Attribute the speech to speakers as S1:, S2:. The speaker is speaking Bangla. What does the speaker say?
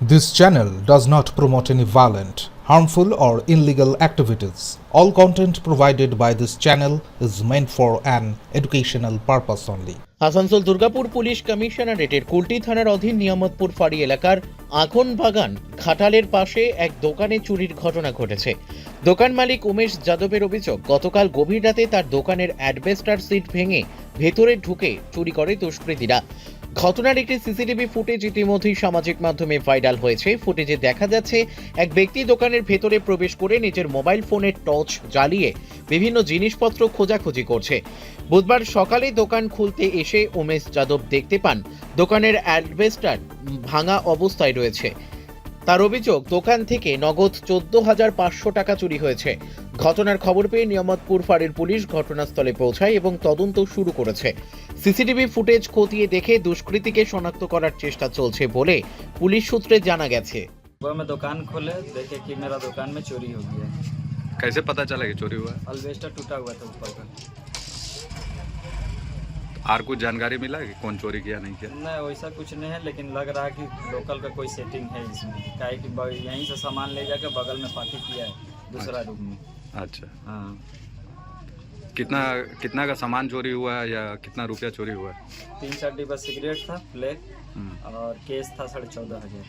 S1: This channel does not promote any violent, harmful, or illegal activities. All content provided by this channel is meant for an educational purpose only.
S2: Asansol Durgapur police কমিশনারেটের Kulti থানার অধীন নিয়ামতপুর ফাঁড়ি এলাকার আখন বাগান ঘাটালের পাশে এক দোকানে চুরির ঘটনা ঘটেছে দোকান মালিক উমেশ যাদবের অভিযোগ গতকাল গভীর রাতে তার দোকানের অ্যাডবেস্টার সিট ভেঙে ভেতরে ঢুকে চুরি করে দুষ্কৃতীরা ঘটনার একটি সিসিটিভি ফুটেজ ইতিমধ্যেই সামাজিক মাধ্যমে ভাইরাল হয়েছে। ফুটেজে দেখা যাচ্ছে, এক ব্যক্তি দোকানের ভেতরে প্রবেশ করে নিজের মোবাইল ফোনের টর্চ জ্বালিয়ে বিভিন্ন জিনিসপত্র খোঁজাখুঁজি করছে। বুধবার সকালে দোকান খুলতে এসে উমেশ যাদব দেখতে পান। দোকানের অ্যাডভেস্টার ভাঙা অবস্থায় রয়েছে। তার অভিযোগ দোকান থেকে নগদ চোদ্দ হাজার পাঁচশো টাকা চুরি হয়েছে ঘটনার খবর পেয়ে নিয়ামতপুর ফাঁড়ির পুলিশ ঘটনাস্থলে পৌঁছায় এবং তদন্ত শুরু করেছে সিসিটিভি ফুটেজ খতিয়ে দেখে দুষ্কৃতীকে শনাক্ত করার চেষ্টা চলছে বলে পুলিশ সূত্রে জানা গেছে
S3: सुबह में दुकान खोले देखे कि मेरा दुकान में चोरी हो गया है
S4: कैसे पता चला कि चोरी हुआ है
S3: अल्वेस्टर टूटा हुआ था ऊपर का
S4: और कुछ जानकारी मिला कि कौन चोरी किया नहीं किया?
S3: नहीं वैसा कुछ नहीं है लेकिन लग रहा है कि लोकल का कोई सेटिंग है इसमें। क्या है कि यहीं से सामान ले जाकर बगल में पार्टी किया है दूसरा रूम में।
S4: अच्छा।
S3: हाँ।
S4: कितना कितना का सामान चोरी हुआ है या कितना रुपया चोरी हुआ है?
S3: तीन चार डिब्बा सिगरेट था ब्लैक
S4: हम्म,
S3: और केस था साढ़े चौदह हज़ार।